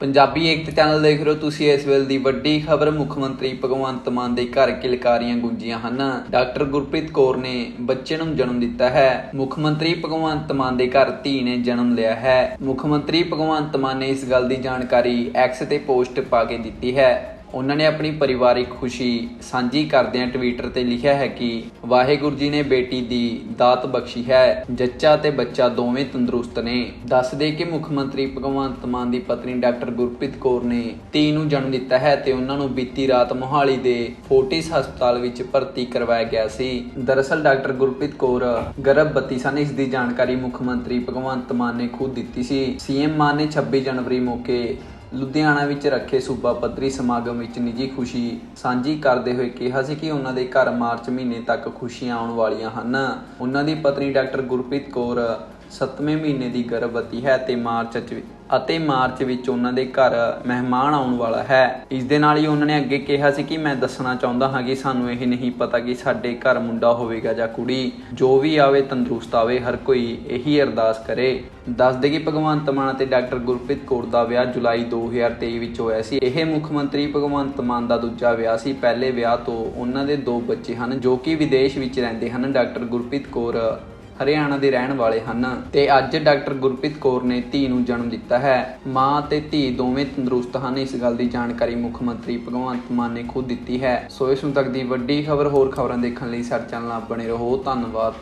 ਪੰਜਾਬੀ ਏਕਤਾ channel ਦੇਖ ਰਹੇ ਹੋ ਤੁਸੀਂ ਇਸ ਵੇਲੇ ਦੀ ਵੱਡੀ ਖਬਰ। ਮੁੱਖ ਮੰਤਰੀ ਭਗਵੰਤ ਮਾਨ ਦੇ ਘਰ ਕਿਲਕਾਰੀਆਂ ਗੁੰਜੀਆਂ ਹਨ। ਡਾਕਟਰ ਗੁਰਪ੍ਰੀਤ ਕੌਰ ਨੇ ਬੱਚੇ ਨੂੰ ਜਨਮ ਦਿੱਤਾ ਹੈ। ਮੁੱਖ ਮੰਤਰੀ ਭਗਵੰਤ ਮਾਨ ਦੇ ਘਰ ਧੀ ਨੇ ਜਨਮ ਲਿਆ ਹੈ। ਮੁੱਖ ਮੰਤਰੀ ਭਗਵੰਤ ਮਾਨ ਨੇ ਇਸ ਗੱਲ ਦੀ ਜਾਣਕਾਰੀ ਐਕਸ ਤੇ ਪੋਸਟ ਪਾ ਕੇ ਦਿੱਤੀ ਹੈ। ਉਹਨਾਂ ਨੇ ਆਪਣੀ ਪਰਿਵਾਰਿਕ ਖੁਸ਼ੀ ਸਾਂਝੀ ਕਰਦਿਆਂ ਟਵਿੱਟਰ ਤੇ ਲਿਖਿਆ ਹੈ ਕਿ ਵਾਹਿਗੁਰੂ ਜੀ ਨੇ ਬੇਟੀ ਦੀ ਦਾਤ ਬਖਸ਼ੀ ਹੈ, ਜੱਚਾ ਤੇ ਬੱਚਾ ਦੋਵੇਂ ਤੰਦਰੁਸਤ ਨੇ। ਦੱਸ ਦੇ ਕਿ ਮੁੱਖ ਮੰਤਰੀ ਭਗਵੰਤ ਮਾਨ ਦੀ ਪਤਨੀ ਡਾਕਟਰ ਗੁਰਪ੍ਰੀਤ ਕੌਰ ਨੇ ਧੀ ਨੂੰ ਜਨਮ ਦਿੱਤਾ ਹੈ ਤੇ ਉਹਨਾਂ ਨੂੰ ਬੀਤੀ ਰਾਤ ਮੋਹਾਲੀ ਦੇ ਫੋਰਟਿਸ ਹਸਪਤਾਲ ਵਿੱਚ ਭਰਤੀ ਕਰਵਾਇਆ ਗਿਆ ਸੀ। ਦਰਅਸਲ ਡਾਕਟਰ ਗੁਰਪ੍ਰੀਤ ਕੌਰ ਗਰਭਵਤੀ ਸਨ। ਇਸ ਦੀ ਜਾਣਕਾਰੀ ਮੁੱਖ ਮੰਤਰੀ ਭਗਵੰਤ ਮਾਨ ਨੇ ਖੁਦ ਦਿੱਤੀ ਸੀ। ਸੀਐਮ ਮਾਨ ਨੇ 26 ਜਨਵਰੀ ਮੌਕੇ ਲੁਧਿਆਣਾ ਵਿੱਚ ਰੱਖੇ ਸੂਬਾ ਪੱਧਰੀ ਸਮਾਗਮ ਵਿੱਚ ਨਿੱਜੀ ਖੁਸ਼ੀ ਸਾਂਝੀ ਕਰਦੇ ਹੋਏ ਕਿਹਾ ਸੀ ਕਿ ਉਹਨਾਂ ਦੇ ਘਰ ਮਾਰਚ ਮਹੀਨੇ ਤੱਕ ਖੁਸ਼ੀਆਂ ਆਉਣ ਵਾਲੀਆਂ ਹਨ। ਉਹਨਾਂ ਦੀ ਪਤਨੀ ਡਾਕਟਰ ਗੁਰਪ੍ਰੀਤ ਕੌਰ 7ਵੇਂ ਮਹੀਨੇ ਦੀ ਗਰਭਵਤੀ ਹੈ ਤੇ ਮਾਰਚ ਚ ਅਤੇ ਮਾਰਚ ਵਿੱਚ ਉਹਨਾਂ ਦੇ ਘਰ ਮਹਿਮਾਨ ਆਉਣ ਵਾਲਾ ਹੈ। ਇਸ ਦੇ ਨਾਲ ਹੀ ਉਹਨਾਂ ਨੇ ਅੱਗੇ ਕਿਹਾ ਸੀ ਕਿ ਮੈਂ ਦੱਸਣਾ ਚਾਹੁੰਦਾ ਹਾਂ ਕਿ ਸਾਨੂੰ ਇਹ ਨਹੀਂ ਪਤਾ ਕਿ ਸਾਡੇ ਘਰ ਮੁੰਡਾ ਹੋਵੇਗਾ ਜਾਂ ਕੁੜੀ। ਜੋ ਵੀ ਆਵੇ, ਤੰਦਰੁਸਤ ਆਵੇ, ਹਰ ਕੋਈ ਇਹੀ ਅਰਦਾਸ ਕਰੇ। ਦੱਸ ਦੇ ਕਿ ਭਗਵੰਤ ਮਾਨ ਅਤੇ ਡਾਕਟਰ ਗੁਰਪ੍ਰੀਤ ਕੌਰ ਦਾ ਵਿਆਹ ਜੁਲਾਈ 2023 ਵਿੱਚ ਹੋਇਆ ਸੀ। ਇਹ ਮੁੱਖ ਮੰਤਰੀ ਭਗਵੰਤ ਮਾਨ ਦਾ ਦੂਜਾ ਵਿਆਹ ਸੀ। ਪਹਿਲੇ ਵਿਆਹ ਤੋਂ ਉਹਨਾਂ ਦੇ ਦੋ ਬੱਚੇ ਹਨ, ਜੋ ਕਿ ਵਿਦੇਸ਼ ਵਿੱਚ ਰਹਿੰਦੇ ਹਨ। ਡਾਕਟਰ ਗੁਰਪ੍ਰੀਤ ਕੌਰ ਹਰਿਆਣਾ ਦੇ ਰਹਿਣ ਵਾਲੇ ਹਨ। ਤੇ ਅੱਜ ਡਾਕਟਰ ਗੁਰਪ੍ਰੀਤ ਕੌਰ ਨੇ ਧੀ ਨੂੰ ਜਨਮ ਦਿੱਤਾ ਹੈ। ਮਾਂ ਤੇ ਧੀ ਦੋਵੇਂ ਤੰਦਰੁਸਤ ਹਨ। ਇਸ ਗੱਲ ਦੀ ਜਾਣਕਾਰੀ ਮੁੱਖ ਮੰਤਰੀ ਭਗਵੰਤ ਮਾਨ ਨੇ ਖੁਦ ਦਿੱਤੀ ਹੈ। ਸੋ ਇਸ ਨੂੰ ਤੱਕ ਦੀ ਵੱਡੀ ਖਬਰ ਹੋਰ ਖਬਰਾਂ ਦੇਖਣ ਲਈ ਸਾਡੇ ਚੈਨਲ ਨਾਲ ਬਣੇ ਰਹੋ। ਧੰਨਵਾਦ।